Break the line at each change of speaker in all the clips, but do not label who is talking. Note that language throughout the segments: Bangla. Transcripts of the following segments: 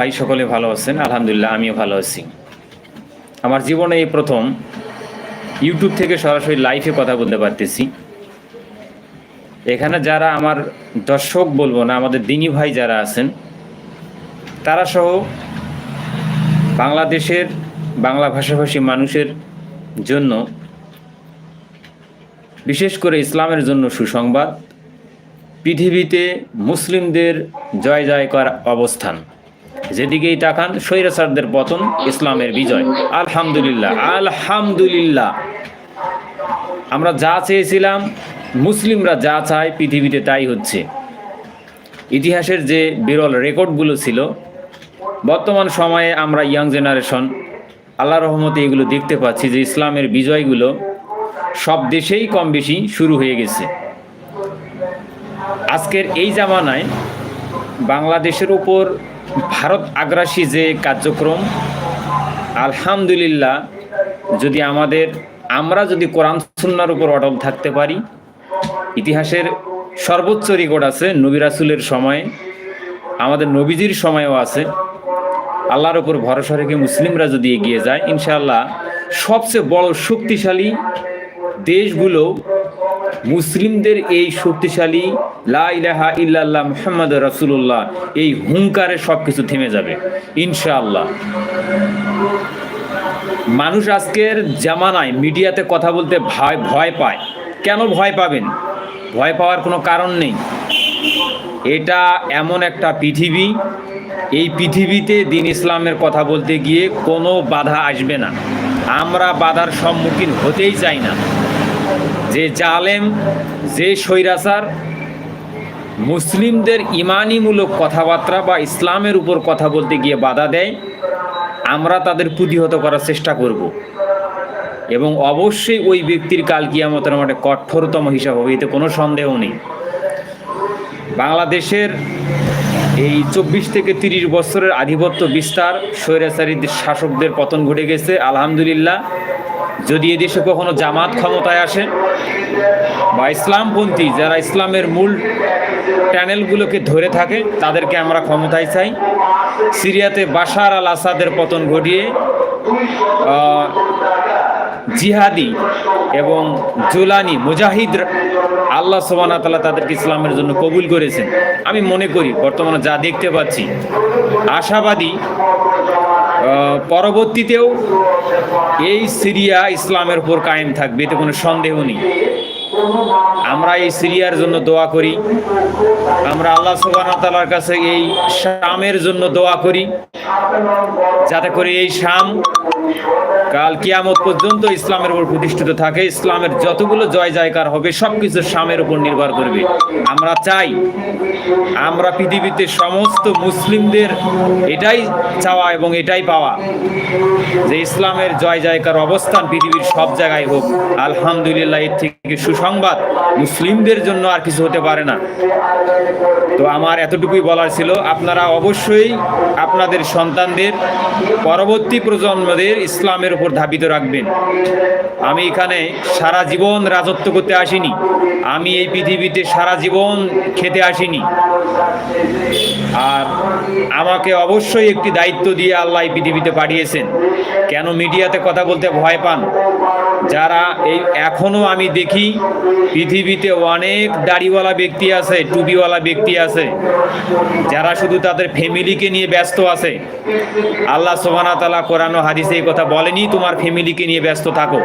ভাই সকলে ভালো আছেন? আলহামদুলিল্লাহ, আমিও ভালো আছি। আমার জীবনে এই প্রথম ইউটিউব থেকে সরাসরি লাইভে কথা বলতে পারতেছি। এখানে যারা আমার দর্শক বলব না, আমাদের দিনী ভাই যারা আছেন, তারা সহ বাংলাদেশের বাংলা ভাষাভাষী মানুষের জন্য বিশেষ করে ইসলামের জন্য সুসংবাদ, পৃথিবীতে মুসলিমদের জয় জয় জয়কার অবস্থান। যেদিকেই তাকান, স্বৈরাচারদের পতন, ইসলামের বিজয়। আলহামদুলিল্লাহ আলহামদুলিল্লাহ। আমরা যা চেয়েছিলাম, মুসলিমরা যা চায়, পৃথিবীতে তাই হচ্ছে। ইতিহাসের যে বিরল রেকর্ডগুলো ছিল, বর্তমান সময়ে আমরা ইয়াং জেনারেশন, আল্লাহ রহমতে এগুলো দেখতে পাচ্ছি যে ইসলামের বিজয়গুলো সব দেশেই কম বেশি শুরু হয়ে গেছে। আজকের এই জামানায় বাংলাদেশের উপর ভারত আগ্রাসী যে কার্যক্রম, আলহামদুলিল্লাহ, যদি আমাদের, আমরা যদি কোরআন সুন্নার উপর অটল থাকতে পারি, ইতিহাসের সর্বোচ্চ রেকর্ড আছে নবী রাসুলের সময়ে, আমাদের নবীজির সময়ও আছে। আল্লাহর উপর ভরসা রেখে মুসলিমরা যদি এগিয়ে যায়, ইনশাআল্লাহ সবচেয়ে বড় শক্তিশালী দেশগুলো মুসলিমদের এই শক্তিশালী লা ইলাহা ইল্লাল্লাহ মুহাম্মদ রাসূলুল্লাহ, এই হুঙ্কারে সব কিছু থেমে যাবে, ইনশাআল্লাহ। মানুষ আজকের জামানায় মিডিয়াতে কথা বলতে ভয় ভয় পায়। কেন ভয় পাবেন? ভয় পাওয়ার কোনো কারণ নেই। এটা এমন একটা পৃথিবী, এই পৃথিবীতে দিন ইসলামের কথা বলতে গিয়ে কোনো বাধা আসবে না। আমরা বাধার সম্মুখীন হতেই চাই না। যে জালেম, যে স্বৈরাচার, মুসলিমদের ইমানিমূলক কথাবার্তা বা ইসলামের উপর কথা বলতে গিয়ে বাধা দেয়, আমরা তাদের প্রতিহত করার চেষ্টা করব। এবং অবশ্যই ওই ব্যক্তির কাল কিয়ামতের মাঠে কঠোরতম হিসাব হবে, এতে কোনো সন্দেহ নেই। বাংলাদেশের এই চব্বিশ থেকে তিরিশ বছরের আধিপত্য বিস্তার স্বৈরাচারী শাসকদের পতন ঘটে গেছে, আলহামদুলিল্লাহ। যদি এদেশে কখনো জামাত ক্ষমতায় আসে বা ইসলামপন্থী যারা ইসলামের মূল প্যানেলগুলোকে ধরে থাকে, তাদেরকে আমরা ক্ষমতায় চাই। সিরিয়াতে বাশার আল আসাদের পতন ঘটিয়ে জিহাদি এবং জোলানি মুজাহিদ আল্লাহ সোবানা তালা তাদেরকে ইসলামের জন্য কবুল করেছেন। আমি মনে করি, বর্তমানে যা দেখতে পাচ্ছি, আশাবাদী পরবর্তীতেও এই সিরিয়া ইসলামের উপর কায়েম থাকবে, এতে কোনো সন্দেহ নেই। আমরা এই সিরিয়ার জন্য দোয়া করি। আমরা আল্লাহ ওয়া কাছে এই শামের জন্য দোয়া করি, যাতে করে এই শাম কাল কিয়ামত পর্যন্ত ইসলামের উপর প্রতিষ্ঠিত থাকে। ইসলামের যতগুলো জয় জয়কার হবে সবকিছু স্বামের উপর নির্ভর করবে। আমরা চাই, আমরা পৃথিবীতে সমস্ত মুসলিমদের এটাই চাওয়া এবং এটাই পাওয়া যে ইসলামের জয় জয়কার অবস্থান পৃথিবীর সব জায়গায় হোক। আলহামদুলিল্লাহ, এর সুসংবাদ? মুসলিমদের জন্য আর কিছু হতে পারে না। তো আমার এতটুকুই বলার ছিল। আপনারা অবশ্যই আপনাদের সন্তানদের পরবর্তী প্রজন্মদের ইসলামের উপর ধাবিত রাখবেন। আমি এখানে সারা জীবন রাজত্ব করতে আসিনি। আমি এই পৃথিবীতে সারা জীবন খেতে আসিনি। আর আমাকে অবশ্যই একটি দায়িত্ব দিয়ে আল্লাহ এই পৃথিবীতে পাঠিয়েছেন। কেন মিডিয়াতে কথা বলতে ভয় পান? যারা এই এখনও আমি দেখি, পৃথিবীতে অনেক দাড়িওয়ালা ব্যক্তি আছে, টুপিওয়ালা ব্যক্তি আছে, যারা শুধু তাদের ফ্যামিলিকে নিয়ে ব্যস্ত আছে। আল্লাহ সোহানা তালা কোরআন হাদিসে এই কথা বলেনি, তোমার ফ্যামিলিকে নিয়ে ব্যস্ত থাকো।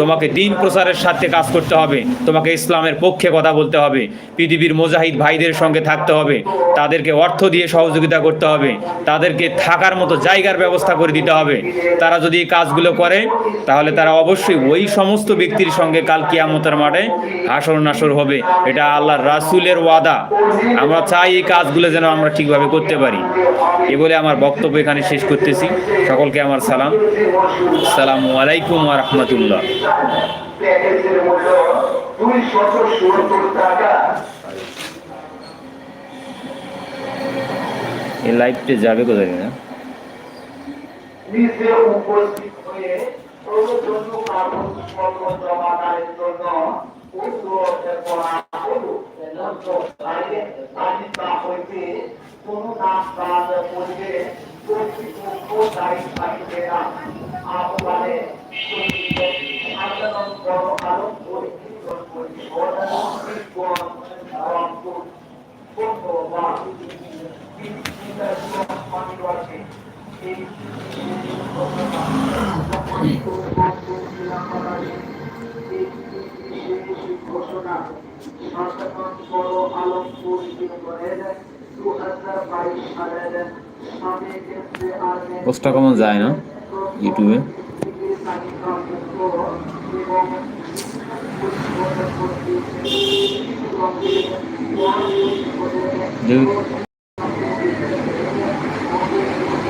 তোমাকে দিন প্রচারের সাথে কাজ করতে হবে, তোমাকে ইসলামের পক্ষে কথা বলতে হবে, পৃথিবীর মুজাহিদ ভাইদের সঙ্গে থাকতে হবে, তাদেরকে অর্থ দিয়ে সহযোগিতা করতে হবে, তাদেরকে থাকার মতো জায়গার ব্যবস্থা করে দিতে হবে। তারা যদি এই কাজগুলো করে, তাহলে তারা অবশ্যই ওই সমস্ত ব্যক্তির সঙ্গে কাল কিয়ামতের মাঠে হাসর নাসর হবে। এটা আল্লাহর রাসুলের ওয়াদা। আমরা চাই এই কাজগুলো যেন আমরা ঠিকভাবে করতে পারি। এ বলে আমার বক্তব্য এখানে শেষ করতেছি। সকলকে আমার সালাম। সালামু আলাইকুম ওয়া রাহমাতুল্লাহ। এই লাইভটা যাবে কোথায়? না
নিজে উপস্থিত হয়ে প্রয়োজনীয় কাগজপত্র জমাদানের জন্য উদ্যোগের করা হলো মধ্য সাইডে তালিকা হইতে কোন নাম কাজ করিবে কর্তৃপক্ষ দায়িত্বশীলেরা আহ্বানে সাধারণ বড় আলো পরিচিত পরিষদ রংপুর ধন্যবাদ ঘোষণা
পোস্টটা যায় না ইউটিউবে